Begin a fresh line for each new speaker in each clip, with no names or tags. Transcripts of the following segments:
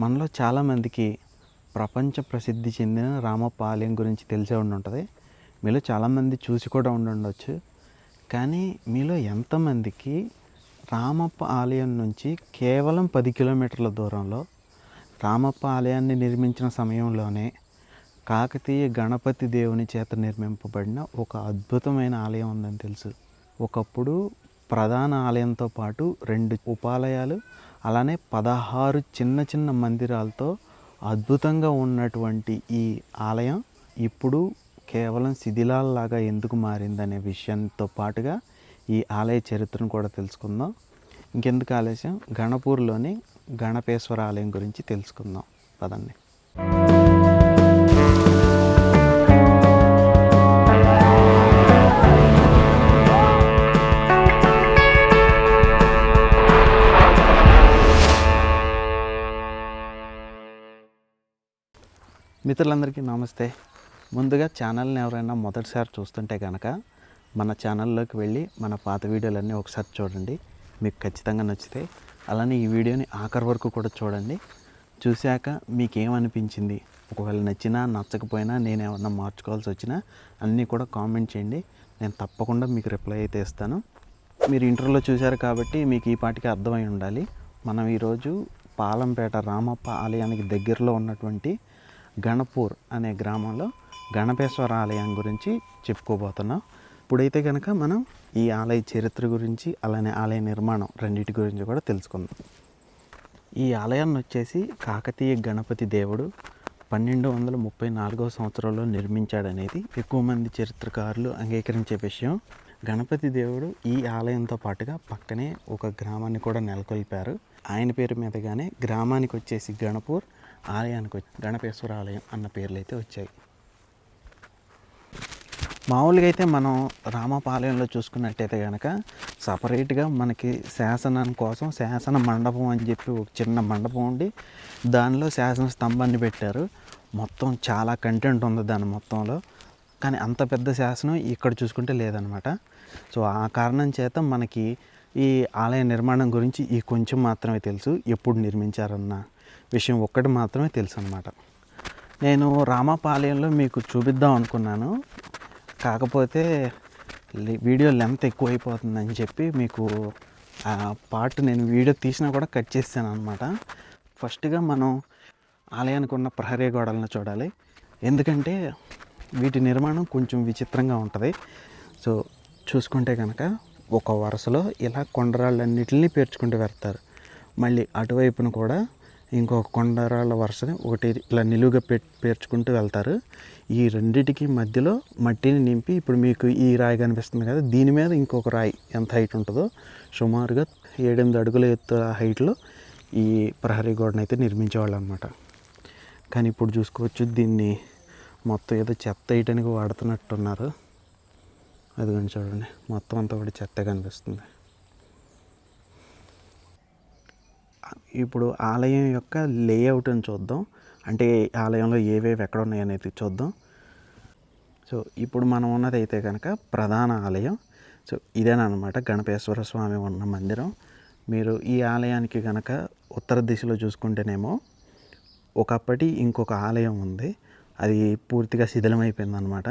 మనలో చాలామందికి ప్రపంచ ప్రసిద్ధి చెందిన రామప్ప ఆలయం గురించి తెలిసే ఉండి ఉంటుంది మీలో చాలామంది చూసి కూడా ఉండి ఉండొచ్చు కానీ మీలో ఎంతమందికి రామప్ప ఆలయం నుంచి కేవలం పది కిలోమీటర్ల దూరంలో రామప్ప ఆలయాన్ని నిర్మించిన సమయంలోనే కాకతీయ గణపతి దేవుని చేత నిర్మింపబడిన ఒక అద్భుతమైన ఆలయం ఉందని తెలుసు. ఒకప్పుడు ప్రధాన ఆలయంతో పాటు రెండు ఉపాలయాలు అలానే పదహారు చిన్న చిన్న మందిరాలతో అద్భుతంగా ఉన్నటువంటి ఈ ఆలయం ఇప్పుడు కేవలం శిథిలాల్లాగా ఎందుకు మారిందనే విషయంతో పాటుగా ఈ ఆలయ చరిత్రను కూడా తెలుసుకుందాం. ఇంకెందుకు ఆలస్యం? గణపూర్లోని గణపేశ్వర ఆలయం గురించి తెలుసుకుందాం. పదండి. మిత్రులందరికీ నమస్తే. ముందుగా ఛానల్ని ఎవరైనా మొదటిసారి చూస్తుంటే కనుక మన ఛానల్లోకి వెళ్ళి మన పాత వీడియోలన్నీ ఒకసారి చూడండి. మీకు ఖచ్చితంగా నచ్చితే అలానే ఈ వీడియోని ఆఖరి వరకు కూడా చూడండి. చూశాక మీకేమనిపించింది? ఒకవేళ నచ్చినా నచ్చకపోయినా నేను ఏమన్నా మార్చుకోవాల్సి వచ్చినా అన్నీ కూడా కామెంట్ చేయండి. నేను తప్పకుండా మీకు రిప్లై అయితే ఇస్తాను. మీరు ఇంటర్లో చూశారు కాబట్టి మీకు ఈ పాటికి అర్థమై ఉండాలి. మనం ఈరోజు పాలంపేట రామప్ప ఆలయానికి దగ్గరలో ఉన్నటువంటి గణపూర్ అనే గ్రామంలో గణపేశ్వర ఆలయం గురించి చెప్పుకోబోతున్నాం. ఇప్పుడైతే కనుక మనం ఈ ఆలయ చరిత్ర గురించి అలానే ఆలయ నిర్మాణం రెండింటి గురించి కూడా తెలుసుకుందాం. ఈ ఆలయాన్ని వచ్చేసి కాకతీయ గణపతి దేవుడు పన్నెండు వందల ముప్పై నాలుగవ సంవత్సరంలో నిర్మించాడనేది ఎక్కువ మంది చరిత్రకారులు అంగీకరించే విషయం. గణపతి దేవుడు ఈ ఆలయంతో పాటుగా పక్కనే ఒక గ్రామాన్ని కూడా నెలకొల్పారు. ఆయన పేరు మీదగానే గ్రామానికి వచ్చేసి గణపూర్ ఆలయానికి గణపేశ్వర ఆలయం అన్న పేర్లు అయితే వచ్చాయి. మామూలుగా అయితే మనం రామపాలయంలో చూసుకున్నట్టయితే కనుక సపరేట్గా మనకి శాసనం కోసం శాసన మండపం అని చెప్పి ఒక చిన్న మండపం ఉండి దానిలో శాసన స్తంభాన్ని పెట్టారు. మొత్తం చాలా కంటెంట్ ఉంది దాని మొత్తంలో. కానీ అంత పెద్ద శాసనం ఇక్కడ చూసుకుంటే లేదనమాట. సో ఆ కారణం చేత మనకి ఈ ఆలయ నిర్మాణం గురించి ఈ కొంచెం మాత్రమే తెలుసు. ఎప్పుడు నిర్మించారన్న విషయం ఒక్కటి మాత్రమే తెలుసు అనమాట నేను రామపాలయంలో మీకు చూపిద్దాం అనుకున్నాను. కాకపోతే వీడియో లెంత్ ఎక్కువ అయిపోతుందని చెప్పి మీకు ఆ పార్ట్ నేను వీడియో తీసినా కూడా కట్ చేస్తాను అనమాట ఫస్ట్గా మనం ఆలయానికి ఉన్న ప్రహరీ గోడలను చూడాలి. ఎందుకంటే వీటి నిర్మాణం కొంచెం విచిత్రంగా ఉంటుంది. సో చూసుకుంటే కనుక ఒక వరుసలో ఇలా కొండరాళ్ళన్నిటిని పేర్చుకుంటూ వెళ్తారు. మళ్ళీ అటువైపున కూడా ఇంకొక కొండరాళ్ళ వరుసని ఒకటి ఇలా నిలువుగా పే పేర్చుకుంటూ వెళ్తారు. ఈ రెండింటికి మధ్యలో మట్టిని నింపి ఇప్పుడు మీకు ఈ రాయి కనిపిస్తుంది కదా దీని మీద ఇంకొక రాయి ఎంత హైట్ ఉంటుందో సుమారుగా ఏడెనిమిది అడుగుల ఎత్తు హైట్లో ఈ ప్రహరీ గోడను అయితే నిర్మించేవాళ్ళు అనమాట కానీ ఇప్పుడు చూసుకోవచ్చు దీన్ని మొత్తం ఏదో చెత్త వేయటానికి వాడుతున్నట్టున్నారు. అది కానీ చూడండి మొత్తం అంతా కూడా చెత్త కనిపిస్తుంది. ఇప్పుడు ఆలయం యొక్క లేఅవుట్ని చూద్దాం. అంటే ఆలయంలో ఏవేవి ఎక్కడ ఉన్నాయనేది చూద్దాం. సో ఇప్పుడు మనం ఉన్నది అయితే కనుక ప్రధాన ఆలయం. సో ఇదేనమాట గణపేశ్వర స్వామి ఉన్న మందిరం. మీరు ఈ ఆలయానికి కనుక ఉత్తర దిశలో చూసుకుంటేనేమో ఒకప్పటి ఇంకొక ఆలయం ఉంది. అది పూర్తిగా శిథిలమైపోయిందనమాట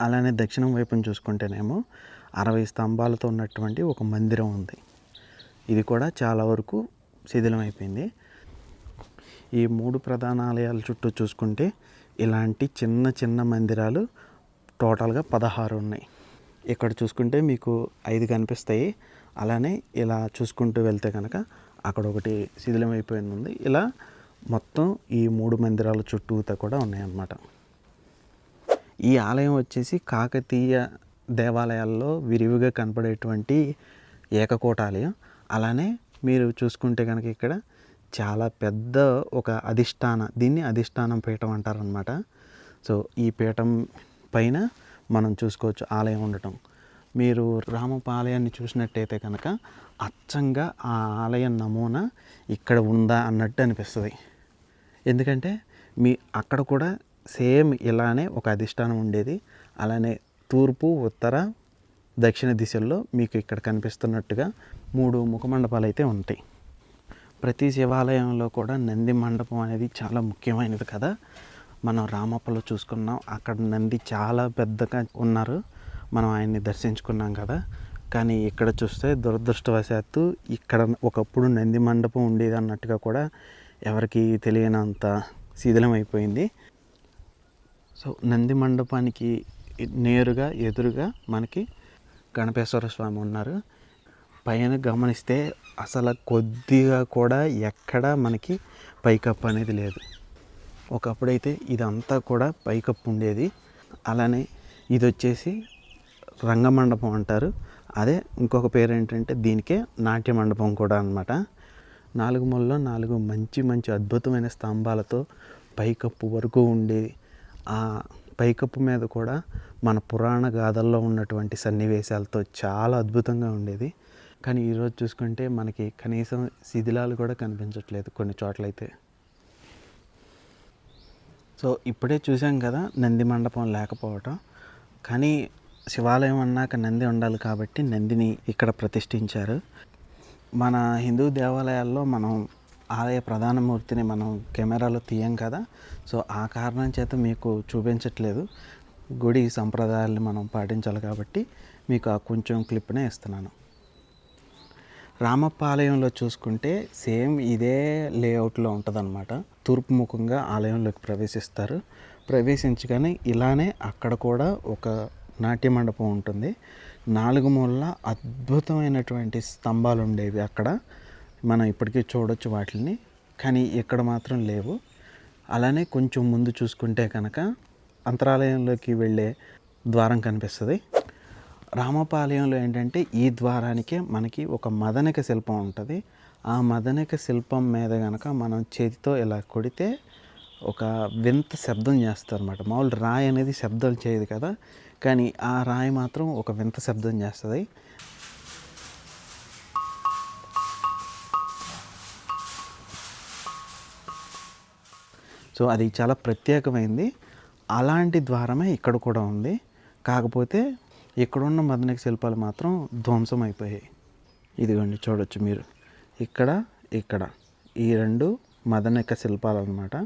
అలానే దక్షిణం వైపున చూసుకుంటేనేమో అరవై స్తంభాలతో ఉన్నటువంటి ఒక మందిరం ఉంది. ఇది కూడా చాలా వరకు శిథిలమైపోయింది. ఈ మూడు ప్రధాన ఆలయాల చుట్టూ చూసుకుంటే ఇలాంటి చిన్న చిన్న మందిరాలు టోటల్గా పదహారు ఉన్నాయి. ఇక్కడ చూసుకుంటే మీకు ఐదు కనిపిస్తాయి. అలానే ఇలా చూసుకుంటూ వెళ్తే కనుక అక్కడ ఒకటి శిథిలమైపోయింది. ఉంది ఇలా మొత్తం ఈ మూడు మందిరాల చుట్టూతా కూడా ఉన్నాయన్నమాట. ఈ ఆలయం వచ్చేసి కాకతీయ దేవాలయాల్లో విరివిగా కనపడేటువంటి ఏకకోట ఆలయం. అలానే మీరు చూసుకుంటే కనుక ఇక్కడ చాలా పెద్ద ఒక అధిష్టాన దీన్ని అధిష్టానం పీఠం అంటారనమాట సో ఈ పీఠం పైన మనం చూసుకోవచ్చు ఆలయం ఉండటం. మీరు రామప్ప ఆలయాన్ని చూసినట్టయితే కనుక అచ్చంగా ఆ ఆలయం నమూనా ఇక్కడ ఉందా అన్నట్టు అనిపిస్తుంది. ఎందుకంటే మీ అక్కడ కూడా సేమ్ ఇలానే ఒక అధిష్టానం ఉండేది. అలానే తూర్పు ఉత్తర దక్షిణ దిశల్లో మీకు ఇక్కడ కనిపిస్తున్నట్టుగా మూడు ముఖమండపాలు అయితే ఉంటాయి. ప్రతి శివాలయంలో కూడా నంది మండపం అనేది చాలా ముఖ్యమైనది కదా. మనం రామప్పలో చూసుకున్నాం అక్కడ నంది చాలా పెద్దగా ఉన్నారు. మనం ఆయన్ని దర్శించుకున్నాం కదా. కానీ ఇక్కడ చూస్తే దురదృష్టవశాత్తు ఇక్కడ ఒకప్పుడు నంది మండపం ఉండేది అన్నట్టుగా కూడా ఎవరికి తెలియనంత శిథిలమైపోయింది. సో నంది మండపానికి నేరుగా ఎదురుగా మనకి గణపేశ్వర స్వామి ఉన్నారు. పైన గమనిస్తే అసలు కొద్దిగా కూడా ఎక్కడ మనకి పైకప్పు అనేది లేదు. ఒకప్పుడైతే ఇదంతా కూడా పైకప్పు ఉండేది. అలానే ఇది వచ్చేసి రంగమండపం అంటారు. అదే ఇంకొక పేరు ఏంటంటే దీనికే నాట్య మండపం కూడా అనమాట నాలుగు మూలలో నాలుగు మంచి మంచి అద్భుతమైన స్తంభాలతో పైకప్పు వరకు ఉండేది ఆ పైకప్పు మీద కూడా మన పురాణ గాథల్లో ఉన్నటువంటి సన్నివేశాలతో చాలా అద్భుతంగా ఉండేది. కానీ ఈరోజు చూసుకుంటే మనకి కనీసం శిథిలాలు కూడా కనిపించట్లేదు కొన్ని చోట్లయితే. సో ఇప్పుడే చూసాం కదా నంది మండపం లేకపోవటం. కానీ శివాలయం అన్నాక నంది ఉండాలి కాబట్టి నందిని ఇక్కడ ప్రతిష్ఠించారు. మన హిందూ దేవాలయాల్లో మనం ఆలయ ప్రధాన మూర్తిని మనం కెమెరాలో తీయం కదా. సో ఆ కారణం చేత మీకు చూపించట్లేదు. గుడి సంప్రదాయాలను మనం పాటించాలి కాబట్టి మీకు ఆ కొంచెం క్లిప్నే ఇస్తున్నాను. రామప్ప ఆలయంలో చూసుకుంటే సేమ్ ఇదే లేఅవుట్లో ఉంటుందన్నమాట. తూర్పు ముఖంగా ఆలయంలోకి ప్రవేశిస్తారు. ప్రవేశించగానే ఇలానే అక్కడ కూడా ఒక నాట్య మండపం ఉంటుంది. నాలుగు మూలల అద్భుతమైనటువంటి స్తంభాలు ఉండేవి అక్కడ. మనం ఇప్పటికీ చూడొచ్చు వాటిని కానీ ఇక్కడ మాత్రం లేవు. అలానే కొంచెం ముందు చూసుకుంటే కనుక అంతరాలయంలోకి వెళ్ళే ద్వారం కనిపిస్తుంది. రామపాలయంలో ఏంటంటే ఈ ద్వారానికే మనకి ఒక మదనిక శిల్పం ఉంటుంది. ఆ మదనిక శిల్పం మీద కనుక మనం చేతితో ఇలా కొడితే ఒక వింత శబ్దం చేస్తారు అనమాట మామూలు రాయి అనేది శబ్దం చేయదు కదా కానీ ఆ రాయి మాత్రం ఒక వింత శబ్దం చేస్తుంది. సో అది చాలా ప్రత్యేకమైంది. అలాంటి ద్వారమే ఇక్కడ కూడా ఉంది. కాకపోతే ఇక్కడున్న మదనిక శిల్పాలు మాత్రం ధ్వంసం అయిపోయాయి. ఇదిగోండి చూడొచ్చు మీరు. ఇక్కడ ఇక్కడ. ఈ రెండు మదనిక శిల్పాలు అనమాట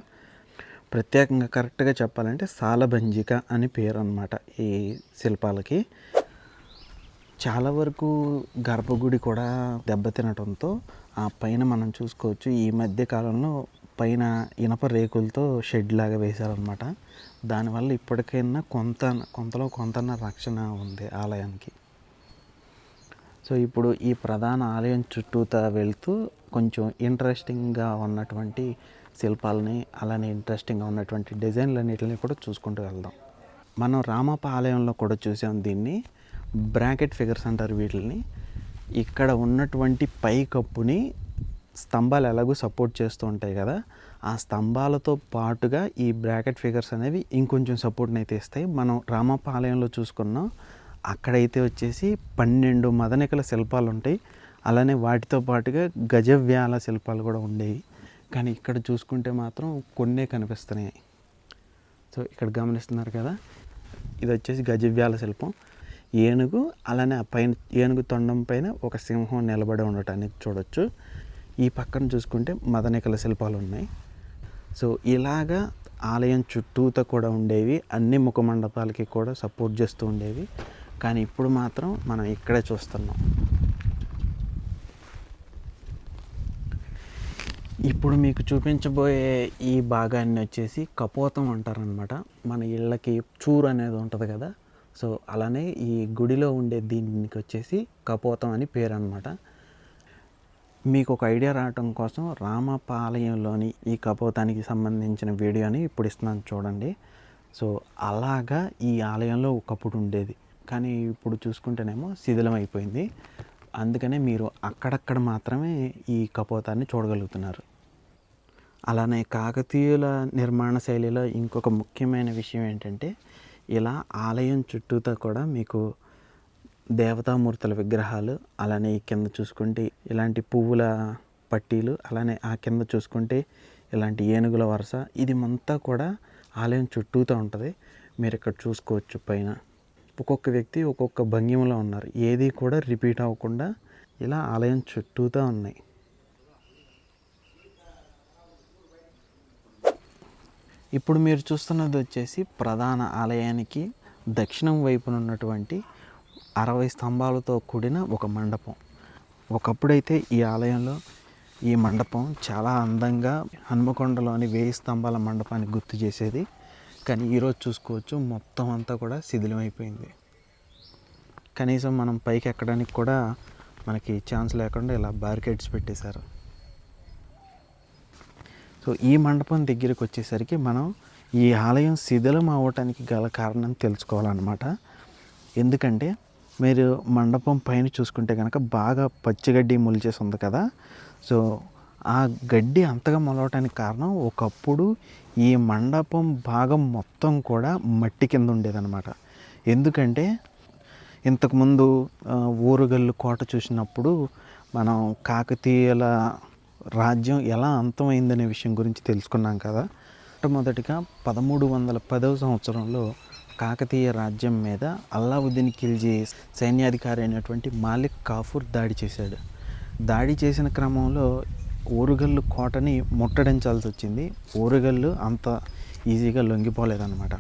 ప్రత్యేకంగా కరెక్ట్గా చెప్పాలంటే సాలభంజిక అని పేరు అనమాట ఈ శిల్పాలకి. చాలా వరకు గర్భగుడి కూడా దెబ్బతినటంతో ఆ పైన మనం చూసుకోవచ్చు. ఈ మధ్య కాలంలో పైన ఇనప రేకులతో షెడ్ లాగా వేశారనమాట దానివల్ల ఇప్పటికైనా కొంత కొంతలో కొంత రక్షణ ఉంది ఆలయానికి. సో ఇప్పుడు ఈ ప్రధాన ఆలయం చుట్టూతా వెళ్తూ కొంచెం ఇంట్రెస్టింగ్గా ఉన్నటువంటి శిల్పాలని అలానే ఇంట్రెస్టింగ్గా ఉన్నటువంటి డిజైన్లు అన్నిటిని కూడా చూసుకుంటూ వెళ్దాం. మనం రామప్ప ఆలయంలో కూడా చూసాం దీన్ని. బ్రాకెట్ ఫిగర్స్ అంటారు వీటిని ఇక్కడ ఉన్నటువంటి పై కప్పుని స్తంభాలు ఎలాగో సపోర్ట్ చేస్తూ ఉంటాయి కదా ఆ స్తంభాలతో పాటుగా ఈ బ్రాకెట్ ఫిగర్స్ అనేవి ఇంకొంచెం సపోర్ట్ని అయితే ఇస్తాయి. మనం రామప్ప ఆలయంలో చూసుకున్నాం అక్కడైతే వచ్చేసి పన్నెండు మదనికల శిల్పాలు ఉంటాయి. అలానే వాటితో పాటుగా గజవ్యాల శిల్పాలు కూడా ఉండేవి. కానీ ఇక్కడ చూసుకుంటే మాత్రం కొన్నే కనిపిస్తున్నాయి. సో ఇక్కడ గమనిస్తున్నారు కదా ఇది వచ్చేసి గజవ్యాల శిల్పం. ఏనుగు అలానే ఆ పైన ఏనుగు తొండం పైన ఒక సింహం నిలబడి ఉండటానికి చూడొచ్చు. ఈ పక్కన చూసుకుంటే మదనికల శిల్పాలు ఉన్నాయి. సో ఇలాగా ఆలయం చుట్టూతో కూడా ఉండేవి అన్ని ముఖ మండపాలకి కూడా సపోర్ట్ చేస్తూ ఉండేవి. కానీ ఇప్పుడు మాత్రం మనం ఇక్కడే చూస్తున్నాం. ఇప్పుడు మీకు చూపించబోయే ఈ భాగాన్ని వచ్చేసి కపోతం అంటారనమాట మన ఇళ్ళకి చూరు అనేది ఉంటుంది కదా. సో అలానే ఈ గుడిలో ఉండే దీనికి వచ్చేసి కపోతం అని పేరు అనమాట మీకు ఒక ఐడియా రావటం కోసం రామపాలయంలోని ఈ కపోతానికి సంబంధించిన వీడియోని ఇప్పుడు ఇస్తున్నాను చూడండి. సో అలాగా ఈ ఆలయంలో ఒకప్పుడు ఉండేది. కానీ ఇప్పుడు చూసుకుంటేనేమో శిథిలం అయిపోయింది. అందుకనే మీరు అక్కడక్కడ మాత్రమే ఈ కపోతాన్ని చూడగలుగుతున్నారు. అలానే కాకతీయుల నిర్మాణ శైలిలో ఇంకొక ముఖ్యమైన విషయం ఏంటంటే ఇలా ఆలయం చుట్టూతో కూడా మీకు దేవతామూర్తుల విగ్రహాలు అలానే కింద చూసుకుంటే ఇలాంటి పువ్వుల పట్టీలు అలానే ఆ కింద చూసుకుంటే ఇలాంటి ఏనుగుల వరుస ఇది అంతా కూడా ఆలయం చుట్టూతో ఉంటుంది. మీరు ఇక్కడ చూసుకోవచ్చు పైన. ఒక్కొక్క వ్యక్తి ఒక్కొక్క భంగిమలో ఉన్నారు. ఏది కూడా రిపీట్ అవ్వకుండా ఇలా ఆలయం చుట్టూతో ఉన్నాయి. ఇప్పుడు మీరు చూస్తున్నది వచ్చేసి ప్రధాన ఆలయానికి దక్షిణం వైపున ఉన్నటువంటి అరవై స్తంభాలతో కూడిన ఒక మండపం. ఒకప్పుడైతే ఈ ఆలయంలో ఈ మండపం చాలా అందంగా హనుమకొండలోని వేయి స్తంభాల మండపాన్ని గుర్తు చేసేది. కానీ ఈరోజు చూసుకోవచ్చు మొత్తం అంతా కూడా శిథిలమైపోయింది. కనీసం మనం పైకి ఎక్కడానికి కూడా మనకి ఛాన్స్ లేకుండా ఇలా బారికేడ్స్ పెట్టేశారు. సో ఈ మండపం దగ్గరికి వచ్చేసరికి మనం ఈ ఆలయం శిథిలం అవ్వటానికి గల కారణం తెలుసుకోవాలన్నమాట. ఎందుకంటే మీరు మండపం పైన చూసుకుంటే కనుక బాగా పచ్చిగడ్డి మొలిచేసి ఉంది కదా. సో ఆ గడ్డి అంతగా మొలవటానికి కారణం ఒకప్పుడు ఈ మండపం భాగం మొత్తం కూడా మట్టి కింద ఉండేదన్నమాట. ఎందుకంటే ఇంతకుముందు ఊరుగల్లు కోట చూసినప్పుడు మనం కాకతీయుల రాజ్యం ఎలా అంతమైందనే విషయం గురించి తెలుసుకున్నాం కదా. మొట్టమొదటిగా పదమూడు వందల పదవ సంవత్సరంలో కాకతీయ రాజ్యం మీద అల్లావుద్దీన్ ఖిల్జీ సైన్యాధికారి అయినటువంటి మాలిక్ కాఫూర్ దాడి చేశాడు. దాడి చేసిన క్రమంలో ఓరుగల్లు కోటని ముట్టడించాల్సి వచ్చింది ఓరుగల్లు అంత ఈజీగా లొంగిపోలేదన్నమాట.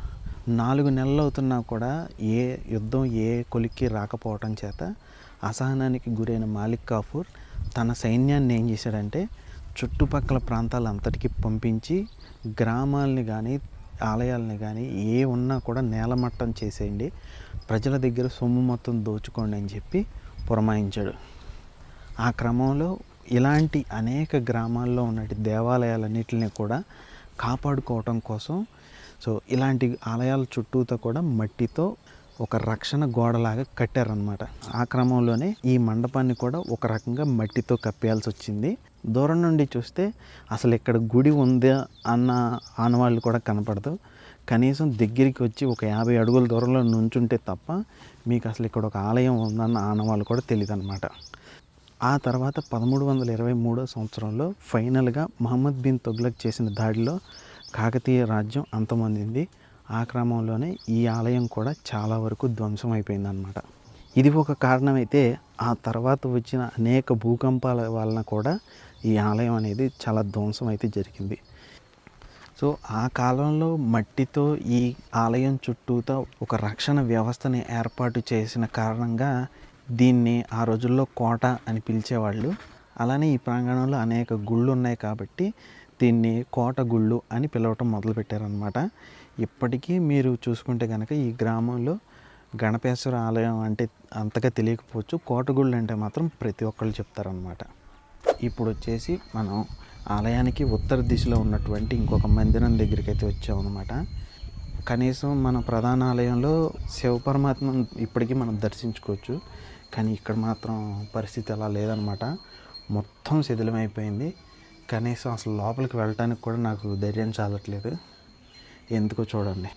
నాలుగు నెలలు అవుతున్నా కూడా ఏ యుద్ధం ఏ కొలిక్కి రాకపోవటం చేత అసహనానికి గురైన మాలిక్ కాఫూర్ తన సైన్యాన్ని ఏం చేశాడంటే చుట్టుపక్కల ప్రాంతాలంతటికి పంపించి గ్రామాలని కానీ ఆలయాలని కానీ ఏ ఉన్నా కూడా నేలమట్టం చేసేయండి. ప్రజల దగ్గర సొమ్ము మొత్తం దోచుకోండి అని చెప్పి పురమాయించాడు. ఆ క్రమంలో ఇలాంటి అనేక గ్రామాల్లో ఉన్నటి దేవాలయాలన్నిటిని కూడా కాపాడుకోవటం కోసం సో ఇలాంటి ఆలయాల చుట్టూతో కూడా మట్టితో ఒక రక్షణ గోడలాగా కట్టారనమాట ఆ క్రమంలోనే ఈ మండపాన్ని కూడా ఒక రకంగా మట్టితో కప్పేయాల్సి వచ్చింది దూరం నుండి చూస్తే అసలు ఇక్కడ గుడి ఉందా అన్న ఆనవాళ్ళు కూడా కనపడదు. కనీసం దగ్గరికి వచ్చి ఒక యాభై అడుగుల దూరంలో నుంచుంటే తప్ప మీకు అసలు ఇక్కడ ఒక ఆలయం ఉందన్న ఆనవాళ్ళు కూడా తెలియదు అనమాట ఆ తర్వాత పదమూడు వందల ఇరవై మూడో సంవత్సరంలో ఫైనల్గా మహమ్మద్ బిన్ తుగ్లక్ చేసిన దాడిలో కాకతీయ రాజ్యం అంతమందింది. ఆ క్రమంలోనే ఈ ఆలయం కూడా చాలా వరకు ధ్వంసం అయిపోయిందనమాట ఇది ఒక కారణమైతే ఆ తర్వాత వచ్చిన అనేక భూకంపాల వలన కూడా ఈ ఆలయం అనేది చాలా ధ్వంసం అయితే జరిగింది. సో ఆ కాలంలో మట్టితో ఈ ఆలయం చుట్టూతో ఒక రక్షణ వ్యవస్థని ఏర్పాటు చేసిన కారణంగా దీన్ని ఆ రోజుల్లో కోట అని పిలిచేవాళ్ళు. అలానే ఈ ప్రాంగణంలో అనేక గుళ్ళు ఉన్నాయి కాబట్టి దీన్ని కోట గుళ్ళు అని పిలవటం మొదలుపెట్టారనమాట ఇప్పటికీ మీరు చూసుకుంటే కనుక ఈ గ్రామంలో గణపేశ్వర ఆలయం అంటే అంతగా తెలియకపోవచ్చు. కోటగుళ్ళు అంటే మాత్రం ప్రతి ఒక్కళ్ళు చెప్తారనమాట ఇప్పుడు వచ్చేసి మనం ఆలయానికి ఉత్తర దిశలో ఉన్నటువంటి ఇంకొక మందిరం దగ్గరికి అయితే వచ్చామన్నమాట. కనీసం మన ప్రధాన ఆలయంలో శివపరమాత్మ ఇప్పటికీ మనం దర్శించుకోవచ్చు. కానీ ఇక్కడ మాత్రం పరిస్థితి అలా లేదనమాట మొత్తం శిథిలమైపోయింది. కనీసం అసలు లోపలికి వెళ్ళటానికి కూడా నాకు ధైర్యం చాలట్లేదు. ఎందుకో చూడండి.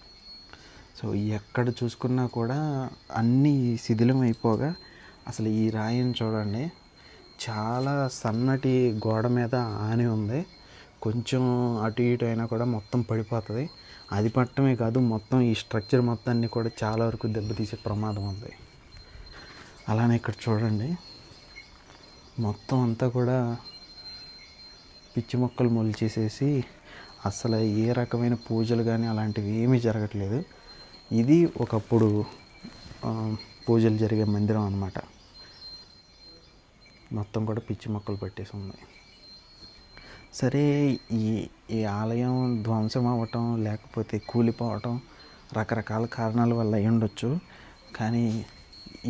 సో ఎక్కడ చూసుకున్నా కూడా అన్నీ శిథిలం అయిపోగా అసలు ఈ రాయిని చూడండి. చాలా సన్నటి గోడ మీద ఆని ఉంది. కొంచెం అటు ఇటు అయినా కూడా మొత్తం పడిపోతుంది. అది పట్టమే కాదు మొత్తం ఈ స్ట్రక్చర్ మొత్తాన్ని కూడా చాలా వరకు దెబ్బతీసే ప్రమాదం ఉంది. అలానే ఇక్కడ చూడండి. మొత్తం అంతా కూడా పిచ్చి మొక్కలు మొలిచేసేసి అసలు ఏ రకమైన పూజలు కానీ అలాంటివి ఏమీ జరగట్లేదు. ఇది ఒకప్పుడు పూజలు జరిగే మందిరం అన్నమాట. మొత్తం కూడా పిచ్చి మొక్కలు పెట్టేసి ఉంది సరే ఈ ఈ ఆలయం ధ్వంసం అవ్వటం లేకపోతే కూలిపోవటం రకరకాల కారణాల వల్ల అయి ఉండొచ్చు. కానీ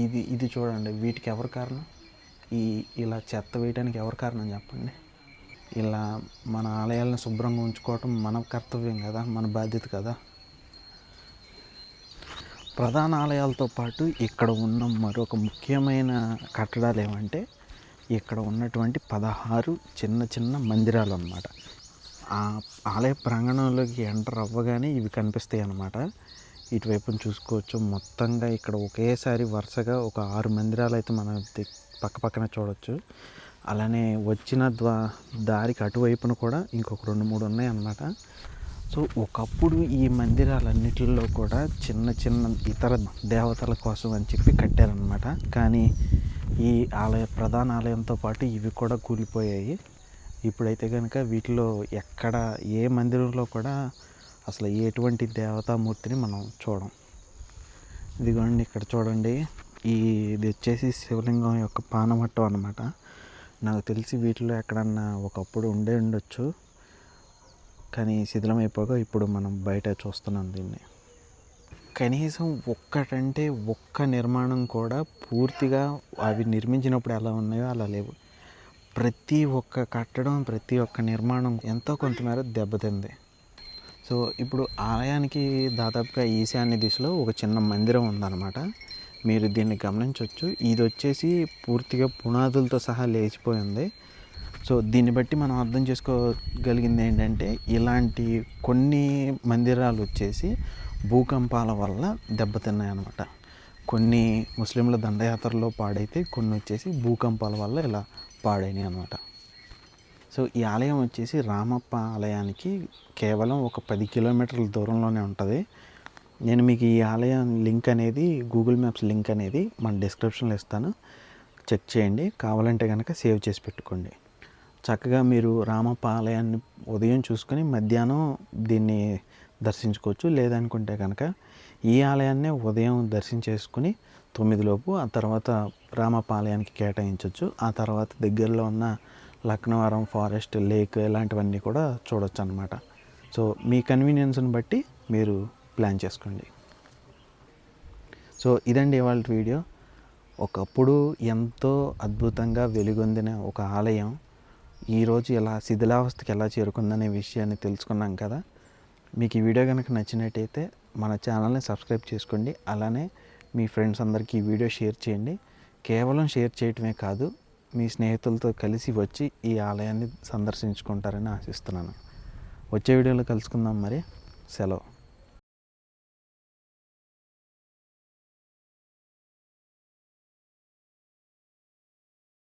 ఇది ఇది చూడండి వీటికి ఎవరు కారణం? ఈ ఇలా చెత్త వేయడానికి ఎవరు కారణం చెప్పండి? ఇలా మన ఆలయాలను శుభ్రంగా ఉంచుకోవటం మన కర్తవ్యం కదా మన బాధ్యత కదా. ప్రధాన ఆలయాలతో పాటు ఇక్కడ ఉన్న మరొక ముఖ్యమైన కట్టడాలు ఏమంటే ఇక్కడ ఉన్నటువంటి పదహారు చిన్న చిన్న మందిరాలు అన్నమాట. ఆ ఆలయ ప్రాంగణంలోకి ఎంటర్ అవ్వగానే ఇవి కనిపిస్తాయి అన్నమాట. ఇటువైపును చూసుకోవచ్చు. మొత్తంగా ఇక్కడ ఒకేసారి వరుసగా ఒక ఆరు మందిరాలు అయితే మనం పక్క పక్కన చూడవచ్చు అలానే వచ్చిన ద్వా దారికి అటువైపున కూడా ఇంకొక రెండు మూడు ఉన్నాయి అన్నమాట సో ఒకప్పుడు ఈ మందిరాలన్నిటిలో కూడా చిన్న చిన్న ఇతర దేవతల కోసం అని చెప్పి కట్టారనమాట కానీ ఈ ఆలయ ప్రధాన ఆలయంతో పాటు ఇవి కూడా కూలిపోయాయి. ఇప్పుడైతే కనుక వీటిలో ఎక్కడ ఏ మందిరంలో కూడా అసలు ఎటువంటి దేవతామూర్తిని మనం చూడం. ఇదిగోండి ఇక్కడ చూడండి. ఈ ఇది వచ్చేసి శివలింగం యొక్క పానమట్టం అనమాట నాకు తెలిసి వీటిలో ఎక్కడన్నా ఒకప్పుడు ఉండే ఉండొచ్చు. కానీ శిథిలం అయిపోగా ఇప్పుడు మనం బయట చూస్తున్నాం దీన్ని. కనీసం ఒక్కటంటే ఒక్క నిర్మాణం కూడా పూర్తిగా అవి నిర్మించినప్పుడు ఎలా ఉన్నాయో అలా లేవు. ప్రతి ఒక్క కట్టడం ప్రతి ఒక్క నిర్మాణం ఎంతో కొంతమేర దెబ్బతింది. సో ఇప్పుడు ఆలయానికి దాదాపుగా ఈశాన్య దిశలో ఒక చిన్న మందిరం ఉందన్నమాట. మీరు దీన్ని గమనించవచ్చు ఇది వచ్చేసి పూర్తిగా పునాదులతో సహా లేచిపోయింది సో దీన్ని బట్టి మనం అర్థం చేసుకోగలిగింది ఏంటంటే ఇలాంటి కొన్ని మందిరాలు వచ్చేసి భూకంపాల వల్ల దెబ్బతిన్నాయన్నమాట. కొన్ని ముస్లింల దండయాత్రలో పాడైతే కొన్ని వచ్చేసి భూకంపాల వల్ల ఇలా పాడైనాయి అనమాట సో ఈ ఆలయం వచ్చేసి రామప్ప ఆలయానికి కేవలం ఒక పది కిలోమీటర్ల దూరంలోనే ఉంటుంది. నేను మీకు ఈ ఆలయం లింక్ అనేది గూగుల్ మ్యాప్స్ లింక్ అనేది మన డిస్క్రిప్షన్లో ఇస్తాను. చెక్ చేయండి. కావాలంటే కనుక సేవ్ చేసి పెట్టుకోండి. చక్కగా మీరు రామప్ప ఆలయాన్ని ఉదయం చూసుకొని మధ్యాహ్నం దీన్ని దర్శించుకోవచ్చు. లేదనుకుంటే కనుక ఈ ఆలయాన్నే ఉదయం దర్శించేసుకుని తొమ్మిదిలోపు ఆ తర్వాత రామప్ప ఆలయానికి కేటాయించవచ్చు ఆ తర్వాత దగ్గరలో ఉన్న లక్నవరం ఫారెస్ట్ లేక్ ఇలాంటివన్నీ కూడా చూడొచ్చు అనమాట సో మీ కన్వీనియన్స్ని బట్టి మీరు ప్లాన్ చేసుకోండి. సో ఇదండి ఇవాళ వీడియో. ఒకప్పుడు ఎంతో అద్భుతంగా వెలుగొందిన ఒక ఆలయం ఈరోజు ఎలా శిథిలావస్థకి ఎలా చేరుకుందనే విషయాన్ని తెలుసుకున్నాం కదా. మీకు ఈ వీడియో కనుక నచ్చినట్టయితే మన ఛానల్ని సబ్స్క్రైబ్ చేసుకోండి. అలానే మీ ఫ్రెండ్స్ అందరికీ ఈ వీడియో షేర్ చేయండి. కేవలం షేర్ చేయటమే కాదు మీ స్నేహితులతో కలిసి వచ్చి ఈ ఆలయాన్ని సందర్శించుకుంటారని ఆశిస్తున్నాను. వచ్చే వీడియోలో కలుసుకుందాం మరి. సెలవు.